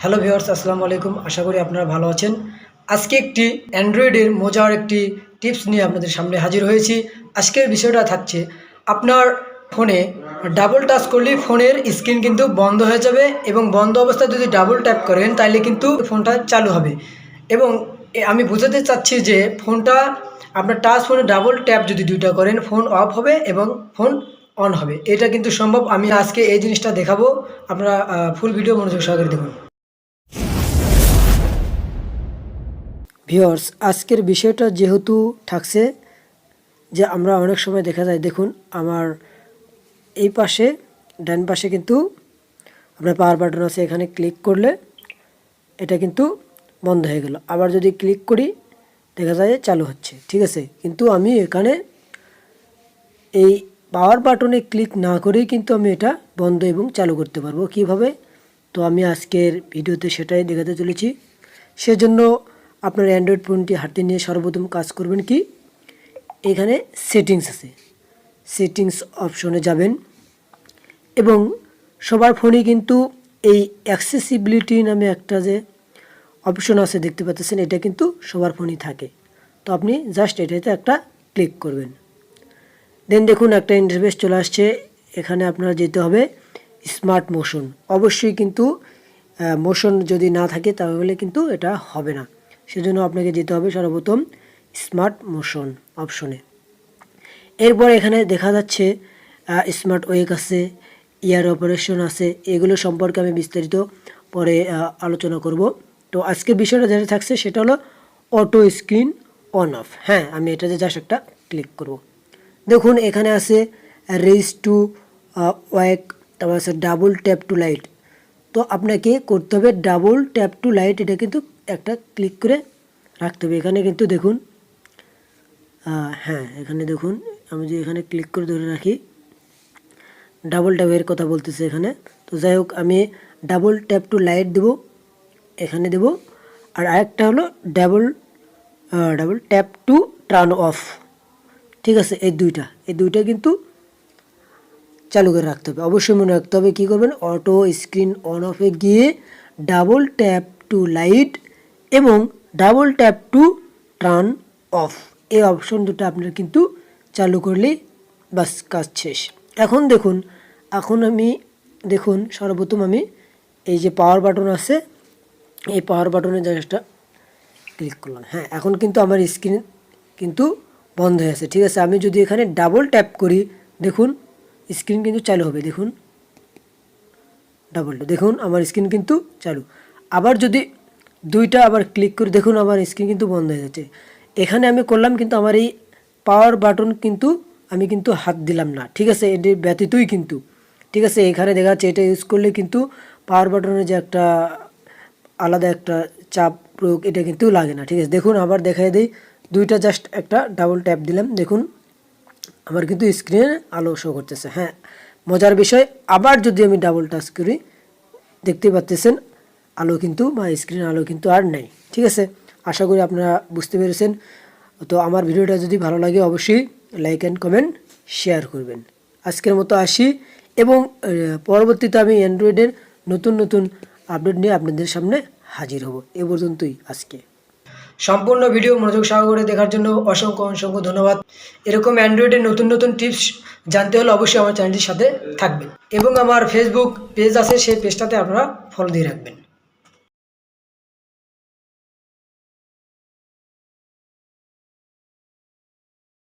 Hello viewers আসসালামু আলাইকুম। আশা করি আপনারা ভালো আছেন। আজকে একটি অ্যান্ড্রয়েডের মজার একটি টিপস নিয়ে আপনাদের সামনে হাজির হয়েছি। আজকের বিষয়টা থাকছে, আপনার ফোনে ডাবল টাচ করলে ফোনের স্ক্রিন কিন্তু বন্ধ হয়ে যাবে এবং বন্ধ অবস্থায় যদি ডাবল ট্যাপ করেন তাহলে কিন্তু ফোনটা চালু হবে। এবং আমি বোঝাতে চাচ্ছি যে ফোনটা, আপনার টাচ ফোনে ডাবল ট্যাপ যদি দুইটা করেন, ফোন অফ হবে এবং ফোন অন হবে। এটা কিন্তু সম্ভব। আমি আজকে এই জিনিসটা দেখাবো। আপনারা ফুল ভিডিও মনোযোগ সহকারে দেখুন। ভিওর্স আজকের বিষয়টা যেহেতু থাকছে যে আমরা অনেক সময় দেখা যায়, দেখুন আমার এই পাশে, ডান পাশে কিন্তু আপনার পাওয়ার বাটন আছে, এখানে ক্লিক করলে এটা কিন্তু বন্ধ হয়ে গেল। আবার যদি ক্লিক করি, দেখা যায় চালু হচ্ছে, ঠিক আছে? কিন্তু আমি এখানে এই পাওয়ার বাটনে ক্লিক না করেই কিন্তু আমি এটা বন্ধ এবং চালু করতে পারব। কীভাবে? তো আমি আজকের ভিডিওতে সেটাই দেখাতে চলেছি। সেজন্য আপনার অ্যান্ড্রয়েড ফোনটি হাতে নিয়ে সর্বপ্রথম কাজ করবেন কি? এখানে সেটিংস আছে। সেটিংস অপশনে যাবেন এবং সবার ফোনে কিন্তু এই অ্যাক্সেসিবিলিটি নামে একটা যে অপশন আছে দেখতে পাচ্ছেন, এটা কিন্তু সবার ফোনই থাকে। তো আপনি জাস্ট এটাতে একটা ক্লিক করবেন। দেন দেখুন একটা ইন্টারফেস চলে আসছে। এখানে আপনার যেতে হবে স্মার্ট মোশন অবশ্যই কিন্তু মোশন যদি না থাকে তাহলে কিন্তু এটা হবে না। সেজন্য আপনাকে যেতে হবে সর্বপ্রথম স্মার্ট মোশন অপশনে এরপর এখানে দেখা যাচ্ছে স্মার্ট ওয়েক আছে ইয়ার অপারেশন আছে, এগুলো সম্পর্কে আমি বিস্তারিত পরে আলোচনা করব। তো আজকের বিষয়টা যেটা থাকছে সেটা হলো অটো স্ক্রিন অন অফ হ্যাঁ আমি এটাতে জাস্ট একটা ক্লিক করব। দেখুন, এখানে আছে রেজ টু ওয়েক তারপর আছে ডাবল ট্যাপ টু লাইট তো আপনাকে করতে হবে ডাবল ট্যাপ টু লাইট এটা কিন্তু একটা ক্লিক করে রাখতে হবে। এখানে কিন্তু দেখুন হ্যাঁ এখানে দেখুন, আমি যদি এখানে ক্লিক করে ধরে রাখি ডাবল ট্যাপের কথা বলতেছে এখানে। তো যাই হোক, আমি ডাবল ট্যাপ টু লাইট দেব, এখানে দেব। আর আরেকটা হলো double double tap to turn off ঠিক আছে, এই দুইটা এই দুইটা কিন্তু চালু করে রাখতে হবে। অবশ্যই মনে রাখতে হবে, কী করবেন? অটো স্ক্রিন অন অফে গিয়ে ডাবল ট্যাপ টু লাইট এবং double tap to turn off এই অপশন দুটো আপনার কিন্তু চালু করলেই বাস কাজ শেষ। এখন দেখুন, এখন আমি, দেখুন, সর্বপ্রথম আমি এই যে পাওয়ার বাটন আছে, এই পাওয়ার বাটনে জাস্টটা ক্লিক করলাম। হ্যাঁ এখন কিন্তু আমার স্ক্রিন কিন্তু বন্ধ হয়ে আছে, ঠিক আছে? আমি যদি এখানে ডাবল ট্যাপ করি, দেখুন স্ক্রিন কিন্তু চালু হবে, দেখুন। ডাবল দেখুন, আমার স্ক্রিন কিন্তু চালু। আবার যদি দুইটা আবার ক্লিক করে দেখুন আমার স্ক্রিন কিন্তু বন্ধ হয়ে যাচ্ছে। এখানে আমি করলাম কিন্তু আমার এই পাওয়ার বাটন কিন্তু আমি কিন্তু হাত দিলাম না। ঠিক আছে, এটি ব্যতীতই কিন্তু। ঠিক আছে, এখানে দেখা যাচ্ছে এটা ইউজ করলে কিন্তু পাওয়ার বাটনের যে একটা আলাদা একটা চাপ প্রয়োগ, এটা কিন্তু লাগে না। ঠিক আছে, দেখুন আবার দেখাই দিই। দুইটা জাস্ট একটা ডাবল ট্যাপ দিলাম। দেখুন, আমার কিন্তু স্ক্রিনে আলো শো করতেছে। হ্যাঁ মজার বিষয়, আবার যদি আমি ডাবল টাচ করি, দেখতে পাচ্তেছেন আলো কিন্তু বা স্ক্রিন আলো কিন্তু আর নেই। ঠিক আছে? আশা করি আপনারা বুঝতে পেরেছেন। তো আমার ভিডিওটা যদি ভালো লাগে অবশ্যই লাইক অ্যান্ড কমেন্ট শেয়ার করবেন। আজকের মতো আসি এবং পরবর্তীতে আমি অ্যান্ড্রয়েডের নতুন নতুন আপডেট নিয়ে আপনাদের সামনে হাজির হব। এ পর্যন্তই আজকে। সম্পূর্ণ ভিডিও মনোযোগ সহকারে দেখার জন্য অসংখ্য অসংখ্য ধন্যবাদ। এরকম অ্যান্ড্রয়েডের নতুন নতুন টিপস জানতে হলে অবশ্যই আমার চ্যানেলটির সাথে থাকবেন। এবং আমার ফেসবুক পেজ আছে, সেই পেজটাতে আপনারা ফলো দিয়ে রাখবেন।